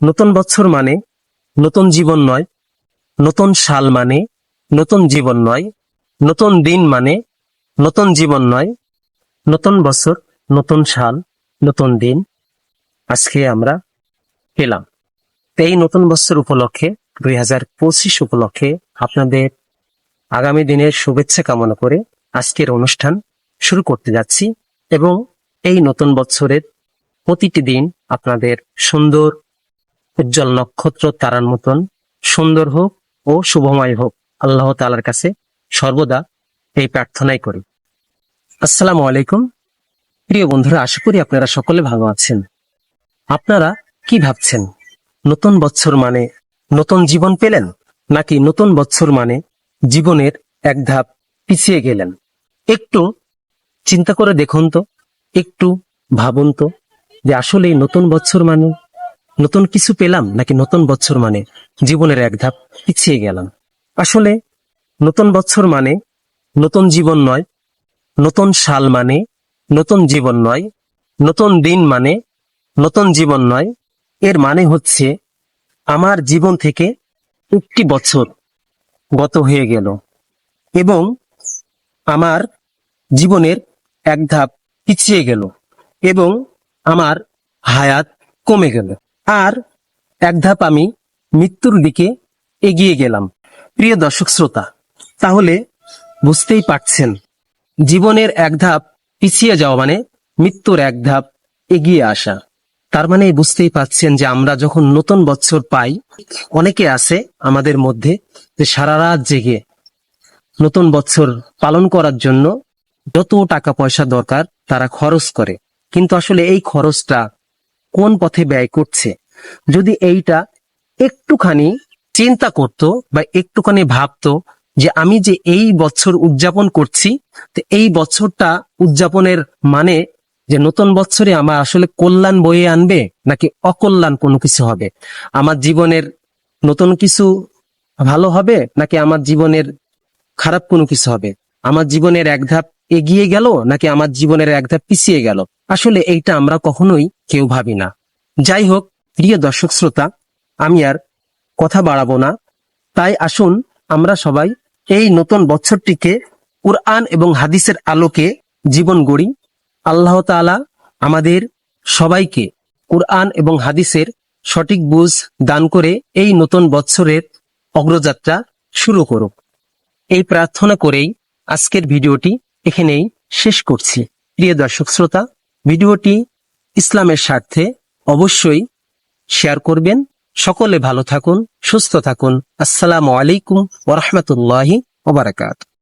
নতুন বছর মানে নতুন জীবন নয়, নতুন সাল মানে নতুন জীবন নয়, নতুন দিন মানে নতুন জীবন নয়, নতুন বছর, নতুন সাল, নতুন দিন। আজকে আমরা পেলাম। এই নতুন বছর উপলক্ষে, দুই হাজার পঁচিশ উপলক্ষে আপনাদের আগামী দিনের শুভেচ্ছা কামনা করে আজকের অনুষ্ঠান শুরু করতে যাচ্ছি এবং এই নতুন বছরের প্রতিটি দিন আপনাদের সুন্দর উজ্জ্বল নক্ষত্র তারার মতন সুন্দর হোক ও শুভময় হোক, আল্লাহ তালার কাছে সর্বদা এই প্রার্থনাই করি। আসসালামু আলাইকুম। প্রিয় বন্ধুরা, আশা করি আপনারা সকলে ভালো আছেন। আপনারা কি ভাবছেন? নতুন বছর মানে নতুন জীবন পেলেন, নাকি নতুন বছর মানে জীবনের এক ধাপ পিছিয়ে গেলেন? একটু চিন্তা করে দেখুন তো, একটু ভাবুন তো যে আসলে নতুন বছর মানে নতুন কিছু পেলাম নাকি নতুন বছর মানে জীবনের এক ধাপ পিছিয়ে গেলাম? আসলে নতুন বছর মানে নতুন জীবন নয়, নতুন সাল মানে নতুন জীবন নয়, নতুন দিন মানে নতুন জীবন নয়। এর মানে হচ্ছে আমার জীবন থেকে একটি বছর গত হয়ে গেল এবং আমার জীবনের এক ধাপ পিছিয়ে গেল এবং আমার হায়াত কমে গেল। আর এক ধাপ আমি মৃত্যুর দিকে এগিয়ে গেলাম। প্রিয় দর্শক শ্রোতা, তাহলে বুঝতেই পারছেন, জীবনের এক ধাপ পিছিয়ে যাওয়া মানে মৃত্যুর এক ধাপ এগিয়ে আসা। তার মানে বুঝতেই পাচ্ছেন যে আমরা যখন নতুন বছর পাই, অনেকে আছে আমাদের মধ্যে যে সারা রাত জেগে নতুন বছর পালন করার জন্য যত টাকা পয়সা দরকার তারা খরচ করে। কিন্তু আসলে এই খরচটা কোন পথে ব্যয় করছে? যদি এইটা একটুখানি চিন্তা করত বা একটুখানি ভাবতো যে আমি যে এই বছর উদযাপন করছি, তো এই বছরটা উদযাপনের মানে যে নতুন বছরে আমার আসলে কল্যাণ বয়ে আনবে নাকি অকল্যাণ কোনো কিছু হবে? আমার জীবনের নতুন কিছু ভালো হবে নাকি আমার জীবনের খারাপ কোনো কিছু হবে? আমার জীবনের এক ধাপ এগিয়ে গেল নাকি আমার জীবনের এক ধাপ পিছিয়ে গেল? আসলে এইটা আমরা কখনোই কেউ ভাবি না। যাই হোক, প্রিয় দর্শক শ্রোতা, আমি আর কথা বাড়াবো না। তাই আসুন আমরা সবাই এই নতুন বছরটিকে কুরআন এবং হাদিসের আলোকে জীবন গড়ি। আল্লাহ তাআলা আমাদের সবাইকে কুরআন এবং হাদিসের সঠিক বুঝ দান করে এই নতুন বছরের অগ্রযাত্রা শুরু করুক। এই প্রার্থনা করেই আজকের ভিডিওটি এখানেই শেষ করছি। প্রিয় দর্শক শ্রোতা, ভিডিওটি ইসলামের স্বার্থে অবশ্যই শেয়ার করবেন। সকলে ভালো থাকুন, সুস্থ থাকুন। আসসালামু আলাইকুম ওরহমতুল্লাহি ওবারাকাত